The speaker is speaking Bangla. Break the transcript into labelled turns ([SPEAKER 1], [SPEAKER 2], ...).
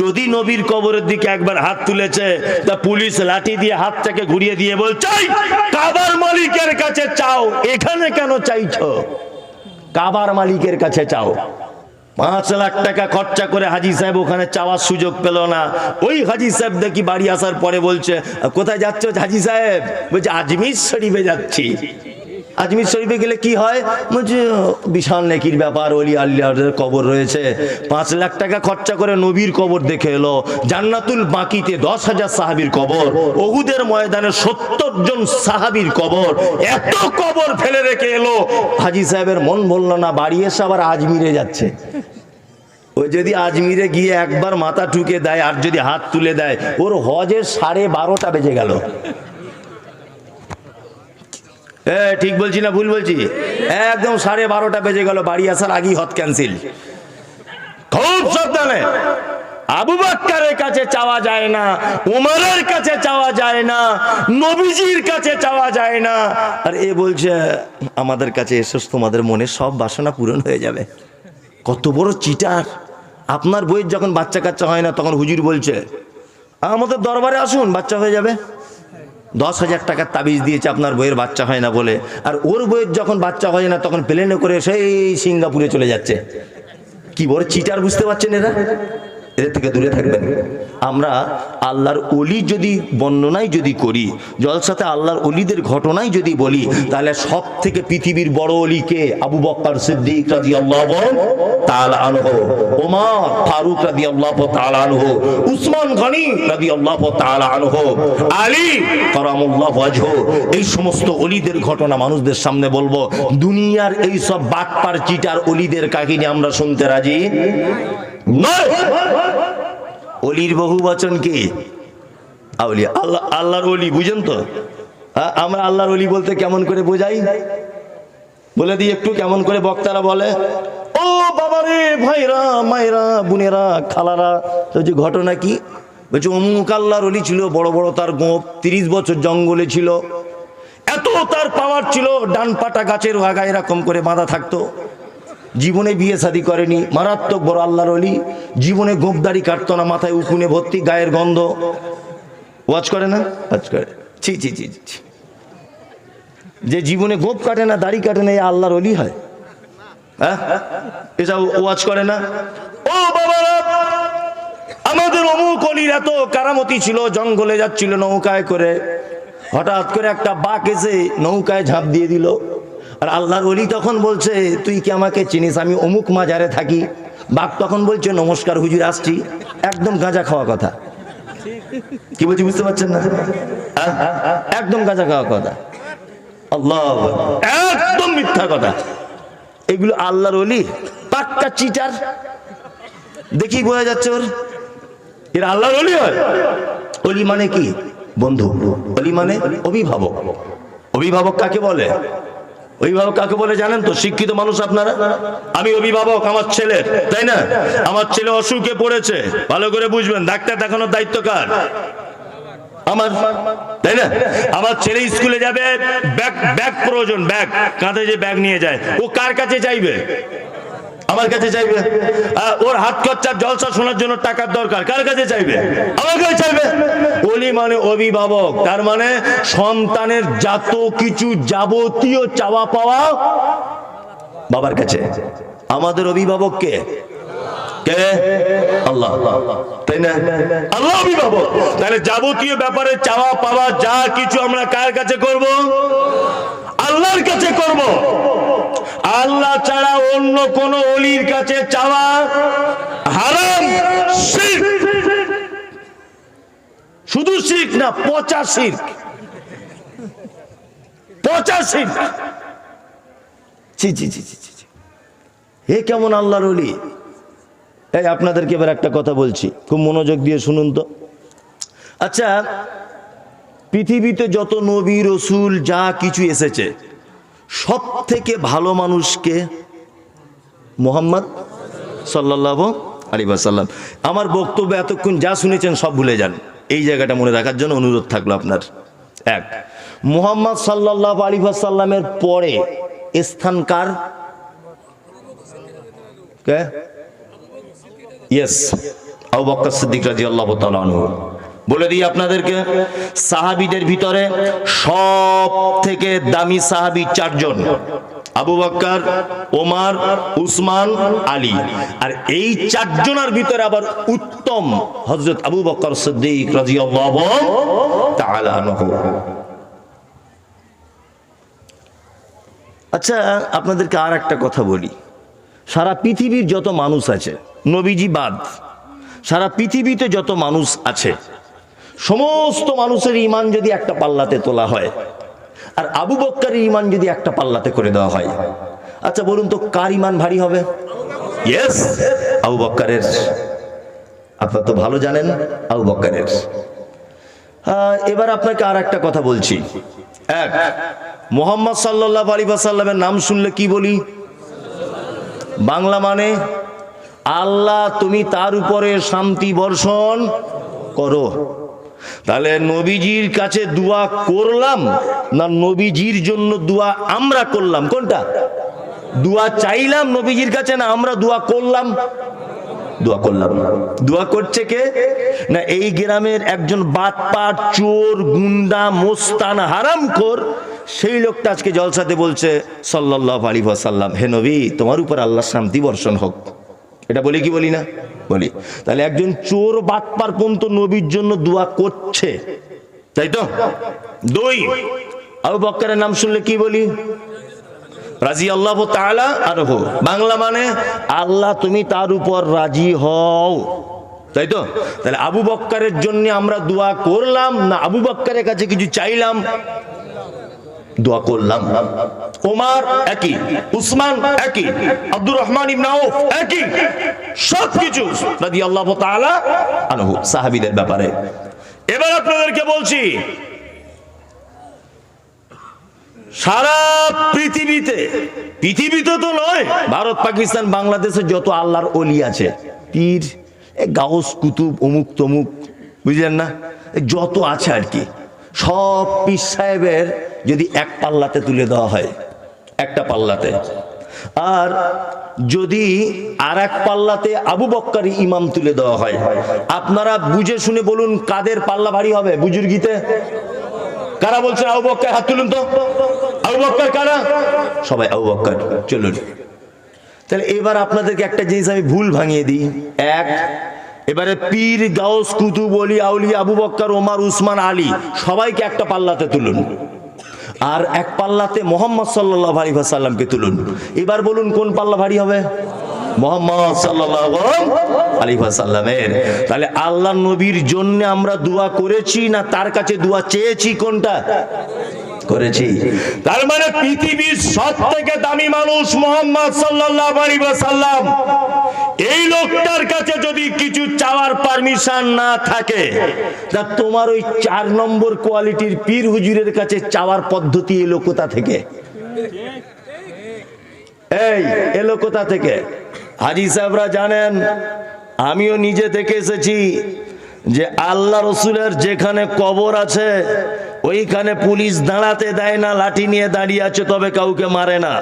[SPEAKER 1] যদি নবীর কবরের দিকে একবার হাত তুলেছে, তা পুলিশ লাঠি দিয়ে হাতটাকে ঘুরিয়ে দিয়ে বলছে কাবার মালিকের কাছে চাও, এখানে কেন চাইছো? কাবার মালিকের কাছে চাও। পাঁচ লাখ টাকা খরচা করে হাজি সাহেব ওখানে চাওয়ার সুযোগ পেল না। ওই হাজি সাহেব দেখি বাড়ি আসার পরে বলছে, কোথায় যাচ্ছ হাজি সাহেব? বলছে, আজমির শরীফে যাচ্ছি। আজমির শরীফে গেলে কি হয়? বলছে, বিশাল নেকির ব্যাপার অলি আল্লাহর কবর রয়েছে। পাঁচ লাখ টাকা খরচা করে নবীর কবর দেখে এলো। জান্নাতুল বাকিতে দশ হাজার সাহাবির কবর। ওহুদের ময়দানে সত্তর জন সাহাবির কবর। এত কবর ফেলে রেখে এলো। হাজি সাহেবের মন বলল না, বাড়ি এসে আবার আজমিরে যাচ্ছে। ও যদি আজমিরে গিয়ে একবার মাথা ঠুকে দেয়, আর যদি হাত তুলে দেয়, ওর হজের সাড়ে বারোটা বেজে গেল। এ, ঠিক বলছি না, ভুল বলছি? একদম সাড়ে বারোটা বেজে গেল, বাড়ি আসার আগেই হত ক্যান্সেল খুব সাবধানে। আবু বাক্কারের কাছে চাওয়া যায় না, উমরের কাছে চাওয়া যায় না, নবীজির কাছে চাওয়া যায় না। আর এ বলছে, আমাদের কাছে এসে, তোমাদের মনে সব বাসনা পূরণ হয়ে যাবে। কত বড় চিটার। আপনার বইয়ের যখন বাচ্চা কাচ্চা হয় না, তখন হুজুর বলছে, আমাদের দরবারে আসুন, বাচ্চা হয়ে যাবে। দশ হাজার টাকার তাবিজ দিয়েছে, আপনার বইয়ের বাচ্চা হয় না বলে। আর ওর বইয়ের যখন বাচ্চা হয় না, তখন প্লেনে করে সেই সিঙ্গাপুরে চলে যাচ্ছে। কি বড় চিটার বুঝতে পারছেন এরা? এদের থেকে দূরে থাকবেন। আমরা আল্লাহর অলি যদি বর্ণনাই যদি করি, জলসাতে আল্লাহর অলিদের ঘটনাই যদি বলি, তাহলে সব থেকে পৃথিবীর বড় অলিকে আবু বক্কর সিদ্দিক রাজি আল্লাহ তাআলা আনহু, ওমর ফারুক রাজি আল্লাহ তাআলা আনহু, উসমান গনি রাজি আল্লাহ তাআলা আনহু, আলী কারামুল্লাহ ওয়াজহু, এই সমস্ত অলিদের ঘটনা মানুষদের সামনে বলব। দুনিয়ার এই সব বাটপার চিটার অলিদের কাহিনী আমরা শুনতে রাজি? অলির বহু বচন কি? আল্লাহ আল্লাহর অলি বুঝেন তো? হ্যাঁ, আমরা আল্লাহর অলি বলতে কেমন করে বোঝাই? বলে দিই একটু কেমন করে বক্তারা বলে? ও বাবারে ভাইরা মায়েরা বোনেরা খালারা যে ঘটনা কি? বলছে অমুক আল্লাহর অলি ছিল বড় বড় তার গোপ তিরিশ বছর জঙ্গলে ছিল। এত তার পাওয়ার ছিল ডান পাটা গাছের আগা এরকম করে বাঁধা থাকতো। জীবনে বিয়ে শাদী করেনি মারাত্মক বড় আল্লাহর অলি জীবনে গোপদারি কাটতো না মাথায় উকুনে ভর্তি গায়ের গন্ধ। ওয়াচ করে না? ওয়াচ করে। ছি ছি ছি ছি, যে জীবনে গোপ কাটে না দাড়ি কাটে না এ আল্লাহর অলি হয়। হ্যাঁ? এসব ওয়াচ করে না? ও বাবারা আমাদের অমুক অলির এত কারামতি ছিল জঙ্গলে যাচ্ছিল নৌকায় করে। হঠাৎ করে একটা বাঘ এসে নৌকায় ঝাঁপ দিয়ে দিল। আর আল্লাহর অলি তখন বলছে, তুই কি আমাকে চিনিস? আমি অমুক মাজারে থাকি। বাঘ তখন বলছে, নমস্কার, হুজুর, আসছি। একদম গাঁজা খাওয়া কথা। কি বলছি, বুঝতে পারছেন না? হ্যাঁ? একদম গাঁজা খাওয়া কথা। আল্লাহ একদম মিথ্যা কথা। এগুলো আল্লাহর অলি পাক্কা চিটার। দেখি, বোঝা যাচ্ছে ওর? এর আল্লাহর অলি হয়। অলি মানে কি? বন্ধু। অলি মানে অভিভাবক। অভিভাবক কাকে বলে? অভিভাবক কাকে বলে জানেন তো? শিক্ষিত মানুষ আপনারা? আমি অভিভাবক, আমার ছেলের তাই না? আমার ছেলে অসুখে পড়েছে। ভালো করে বুঝবেন, ডাক্তার দেখানোর দায়িত্ব কার? আমার, তাই না? আমার ছেলে স্কুলে যাবে, ব্যাগ ব্যাগ প্রয়োজন, ব্যাগ। কাঁধে যে ব্যাগ নিয়ে যায়। ও কার কাছে চাইবে? আমার কাছে চাইবে। ওর হাত খরচার জলসা শোনার জন্য টাকার দরকার। কার কাছে চাইবে? আমার কাছে চাইবে। মানে অভিভাবক। তার মানে সন্তানের যত কিছু যাবতীয় চাওয়া পাওয়া বাবার কাছে। আমাদের অভিভাবক কে? কার কাছে করব? আল্লাহর কাছে করব। আল্লাহ ছাড়া অন্য কোন অলির কাছে চাওয়া হারাম। শুধু শিখ না পচা শিখ পচা শিখ ছি ছি, ছি। হে কেমন আল্লাহর অলি এই আপনাদেরকে এবার একটা কথা বলছি। খুব মনোযোগ দিয়ে শুনুন তো। আচ্ছা পৃথিবীতে যত নবী রসুল যা কিছু এসেছে সব থেকে ভালো মানুষকে মোহাম্মদ সাল্লাহ আলী সাল্লাম আমার বক্তব্য এতক্ষণ যা শুনেছেন সব ভুলে যান। এই জায়গাটা মনে রাখার জন্য অনুরোধ থাকল আপনার। এক, মোহাম্মদ সাল্লাহ আলী সাল্লামের পরে স্থান কার? ইয়েস আবু বক্কর সিদ্দিক রাজি আল্লাহ আনহু। বলে দিই আপনাদেরকে, সাহাবীদের ভিতরে সব থেকে দামি সাহাবী চারজন। আবু বক্কর, ওমার, উসমান, আলী। আর এই চারজনের ভিতরে আবার উত্তম হজরত আবু বকর সিদ্দিক আনহু। আচ্ছা আপনাদেরকে আর একটা কথা বলি। সারা পৃথিবীর যত মানুষ আছে, নবীজি বাদ, সারা পৃথিবীতে যত মানুষ আছে সমস্ত মানুষের ইমান যদি একটা পাল্লাতে তোলা হয়, আর আবু বক্কারের ইমান যদি একটা পাল্লাতে করে দেওয়া হয় আচ্ছা বলুন তো, কার ইমান ভারী হবে? ইয়েস আবু বক্কারের। আপনার তো ভালো জানেন আবু বক্কারের। এবার আপনাকে আর একটা কথা বলছি। এক, মোহাম্মদ সাল্লাহ আলী সাল্লামের নাম শুনলে কি বলি? বাংলা মানে আল্লাহ তুমি তার উপরে শান্তি বর্ষণ করো। তাহলে নবীজির কাছে দোয়া করলাম না নবীজির জন্য দোয়া আমরা করলাম? কোনটা? দোয়া চাইলাম নবীজির কাছে না আমরা দোয়া করলাম? দোয়া করলাম। দোয়া করছে কে? না এই গ্রামের একজন বাটপাট, চোর, গুন্ডা, মোস্তান, হারামখোর, সেই লোকটা আজকে জলসাতে বলছে, সাল্লাল্লাহু আলাইহি ওয়াসাল্লাম, হে নবী, তোমার উপর আল্লাহ শান্তি বর্ষণ হোক। এটা বলি কি বলি না? বলি। তাহলে একজন চোর বাটপার পর্যন্ত নবীর জন্য দোয়া করছে। তাই তো? দুই। আবু বক্করের নাম শুনলে কি বলি? রাজি আল্লাহ তাআলা আনহু। বাংলা মানে আল্লাহ তুমি তার উপর রাজি হও। তাই তো? তাহলে আবু বক্কারের জন্য আমরা দোয়া করলাম, না আবু বক্কারের কাছে কিছু চাইলাম? দোয়া করলাম। ওমার একই, উসমান একই, আব্দুর রহমান ইবনে আউফ একই আনহু, সাহাবীদের ব্যাপারে। এবার আপনাদেরকে বলছি, সারা পৃথিবীতে পৃথিবীতে তো নয়, ভারত, পাকিস্তান, বাংলাদেশে যত আল্লাহর অলি আছে, পীর গাউস কুতুব, অমুক তমুক, বুঝলেন না? যত আছে আর কি। সব পীর সাহেবের যদি এক পাল্লাতে তুলে দেওয়া হয়, একটা পাল্লাতে। আর যদি আর এক পাল্লাতে আবু বক্কারি ইমাম তুলে দেওয়া হয়, আপনারা বুঝে শুনে বলুন কাদের পাল্লা ভারী হবে বুজুর্গিতে? কারা বলছে আবু বক্কর? হাত তুলুন তো। আবু বক্কার কারা? সবাই আবু বক্কর, চলুন। তাহলে এবার আপনাদেরকে একটা জিনিস আমি ভুল ভাঙিয়ে দিই। এক এবারে পীর গাউস কুতুব অলি আউলি আবু বক্কর, ওমার, উসমান, আলী, সবাইকে একটা পাল্লাতে তুলুন। আর এক পাল্লাতে মোহাম্মদ সাল্লাহ আলী সাল্লামকে তুলুন। এবার বলুন কোন পাল্লা ভারী হবে? মোহাম্মদ ওয়াসাল্লামের। তাহলে আল্লাহ নবীর জন্য আমরা দোয়া করেছি না তার কাছে দোয়া চেয়েছি কোনটা? করেছি। তার মানে পৃথিবীর সব থেকে দামি মানুষ মোহাম্মদ সাল্লাল্লাহু আলাইহি এই লোকটার কাছে যদি কিছু চাওয়ার পারমিশন না থাকে, তা তোমার ওই চার নম্বর কোয়ালিটির পীর হুজুরের কাছে চাওয়ার পদ্ধতি এলো কোথা থেকে? এই, এলো কোথা থেকে? হাজি সাহেবরা জানেন, আমিও নিজে থেকে এসেছি যে আল্লাহ রসুলের যেখানে কবর আছে ওইখানে পুলিশ দাঁড়াতে দেয় না লাঠি নিয়ে দাঁড়িয়ে আছে তবে কাউকে মারে না